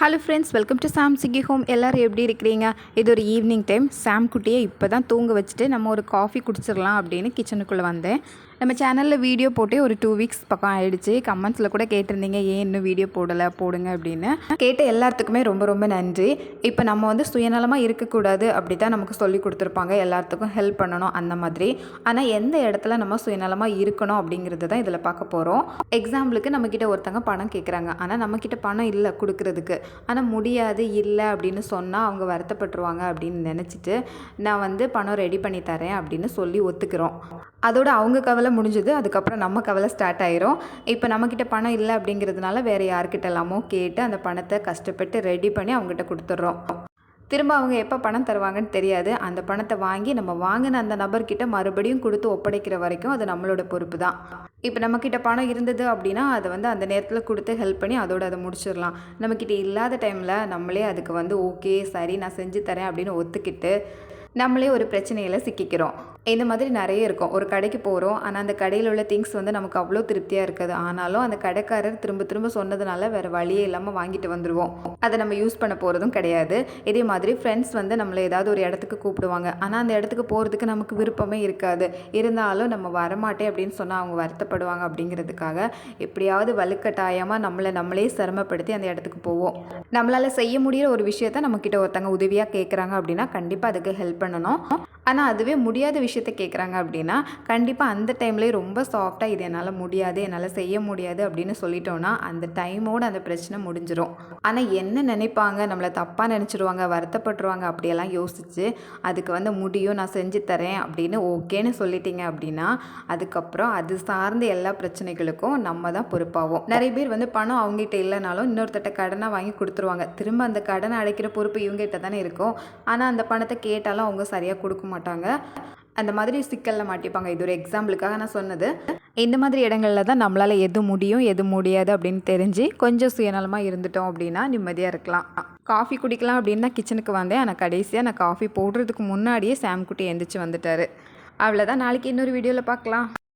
Hello friends welcome to Sam Chikki home எல்லோரும் எப்படி இருக்கிறீங்க? இது ஒரு ஈவினிங் டைம் சாம் குட்டியை இப்போ தான் தூங்க வச்சுட்டு நம்ம ஒரு காஃபி குடிச்சிடலாம் அப்படின்னு கிச்சனுக்குள்ளே வந்தேன். நம்ம சேனலில் வீடியோ போட்டே ஒரு டூ வீக்ஸ் பக்கம் ஆயிடுச்சு. கமெண்ட்ஸில் கூட கேட்டிருந்தீங்க ஏன் இன்னும் வீடியோ போடலை? போடுங்க அப்படின்னு. கேட்ட எல்லாத்துக்குமே ரொம்ப ரொம்ப நன்றி. இப்போ நம்ம வந்து சுயநலமாக இருக்கக்கூடாது அப்படி தான் நமக்கு சொல்லி கொடுத்துருப்பாங்க. எல்லாத்துக்கும் ஹெல்ப் பண்ணணும் அந்த மாதிரி. ஆனால் எந்த இடத்துல நம்ம சுயநலமாக இருக்கணும் அப்படிங்கிறது தான் இதில் பார்க்க போகிறோம் எக்ஸாம்பிளுக்கு நம்மக்கிட்ட ஒருத்தங்க பணம் கேட்குறாங்க ஆனால் நம்மக்கிட்ட பணம் இல்லை கொடுக்கறதுக்கு. ஆனால் முடியாது இல்லை அப்படின்னு சொன்னால் அவங்க வருத்தப்பட்டுருவாங்க அப்படின்னு நினச்சிட்டு நான் வந்து பணம் ரெடி பண்ணி தரேன் அப்படின்னு சொல்லி ஒத்துக்கிறோம். அதோட அவங்க கவலை முடிஞ்சது அதுக்கப்புறம் நம்ம கவலை ஸ்டார்ட் ஆயிரும். இப்போ நம்மக்கிட்ட பணம் இல்லை அப்படிங்கிறதுனால வேறு யாருக்கிட்ட எல்லாமோ கேட்டு அந்த பணத்தை கஷ்டப்பட்டு ரெடி பண்ணி அவங்ககிட்ட கொடுத்துட்றோம். திரும்ப அவங்க எப்போ பணம் தருவாங்கன்னு தெரியாது. அந்த பணத்தை வாங்கி நம்ம வாங்கின அந்த நபர்கிட்ட மறுபடியும் கொடுத்து ஒப்படைக்கிற வரைக்கும் அது நம்மளோட பொறுப்பு தான். இப்போ நம்மக்கிட்ட பணம் இருந்தது அப்படின்னா அதை வந்து அந்த நேரத்தில் கொடுத்து ஹெல்ப் பண்ணி அதோட அதை முடிச்சிடலாம். நம்மக்கிட்ட இல்லாத டைமில் நம்மளே அதுக்கு வந்து ஓகே சரி நான் செஞ்சு தரேன் அப்படின்னு ஒத்துக்கிட்டு நம்மளே ஒரு பிரச்சனையில் சிக்கிக்கிறோம். இந்த மாதிரி நிறைய இருக்கும். ஒரு கடைக்கு போகிறோம் ஆனால் அந்த கடையில் உள்ள திங்ஸ் வந்து நமக்கு அவ்வளோ திருப்தியாக இருக்காது. ஆனாலும் அந்த கடைக்காரர் திரும்ப திரும்ப சொன்னதுனால வேறு வழியே இல்லாமல் வாங்கிட்டு வந்துடுவோம் அதை நம்ம யூஸ் பண்ண போகிறதும் கிடையாது. இதே மாதிரி ஃப்ரெண்ட்ஸ் வந்து நம்மளை ஏதாவது ஒரு இடத்துக்கு கூப்பிடுவாங்க. ஆனால் அந்த இடத்துக்கு போகிறதுக்கு நமக்கு விருப்பமே இருக்காது. இருந்தாலும் நம்ம வரமாட்டேன் அப்படின்னு சொன்னால் அவங்க வருத்தப்படுவாங்க அப்படிங்கிறதுக்காக எப்படியாவது வலுக்கட்டாயமாக நம்மளை நம்மளே சிரமப்படுத்தி அந்த இடத்துக்கு போவோம். நம்மளால் செய்ய முடியிற ஒரு விஷயத்த நம்மக்கிட்ட ஒருத்தங்க உதவியாக கேட்குறாங்க அப்படின்னா கண்டிப்பாக அதுக்கு ஹெல்ப் பண்ணணும். ஆனால் அதுவே முடியாத விஷயத்த கேட்குறாங்க அப்படின்னா கண்டிப்பாக அந்த டைம்லேயே ரொம்ப சாஃப்டாக இது என்னால் முடியாது என்னால் செய்ய முடியாது அப்படின்னு சொல்லிட்டோன்னா அந்த டைமோடு அந்த பிரச்சனை முடிஞ்சிடும் ஆனால் என்ன நினைப்பாங்க? நம்மளை தப்பாக நினச்சிடுவாங்க வருத்தப்பட்டுருவாங்க அப்படியெல்லாம் யோசித்து அதுக்கு வந்து முடியும் நான் செஞ்சு தரேன் அப்படின்னு ஓகேன்னு சொல்லிட்டீங்க அப்படின்னா அதுக்கப்புறம் அது சார்ந்த எல்லா பிரச்சனைகளுக்கும் நம்ம தான் பொறுப்பாகும் நிறைய பேர் வந்து பணம் அவங்ககிட்ட இல்லைனாலும் இன்னொருத்தட்ட கடனை வாங்கி கொடுத்துருவாங்க. திரும்ப அந்த கடனை அடைக்கிற பொறுப்பு இவங்ககிட்ட தானே இருக்கும். ஆனால் அந்த பணத்தை கேட்டாலும் அவங்க சரியாக கொடுக்க மாட்டாங்க. அந்த மாதிரி சிக்கலில் மாட்டிப்பாங்க. இது ஒரு எக்ஸாம்பிளுக்காக நான் சொன்னது. இந்த மாதிரி இடங்களில் தான் நம்மளால் எது முடியும் எது முடியாது அப்படின்னு தெரிஞ்சு கொஞ்சம் சுயநலமாக இருந்துட்டோம் அப்படின்னா நிம்மதியாக இருக்கலாம். காஃபி குடிக்கலாம் அப்படின்னு தான் கிச்சனுக்கு வந்தேன். ஆனால் கடைசியாக நான் காஃபி போடுறதுக்கு முன்னாடியே சாம்குட்டி எந்திரிச்சு வந்துட்டார். அவ்வளோதான் நாளைக்கு இன்னொரு வீடியோவில் பார்க்கலாம்.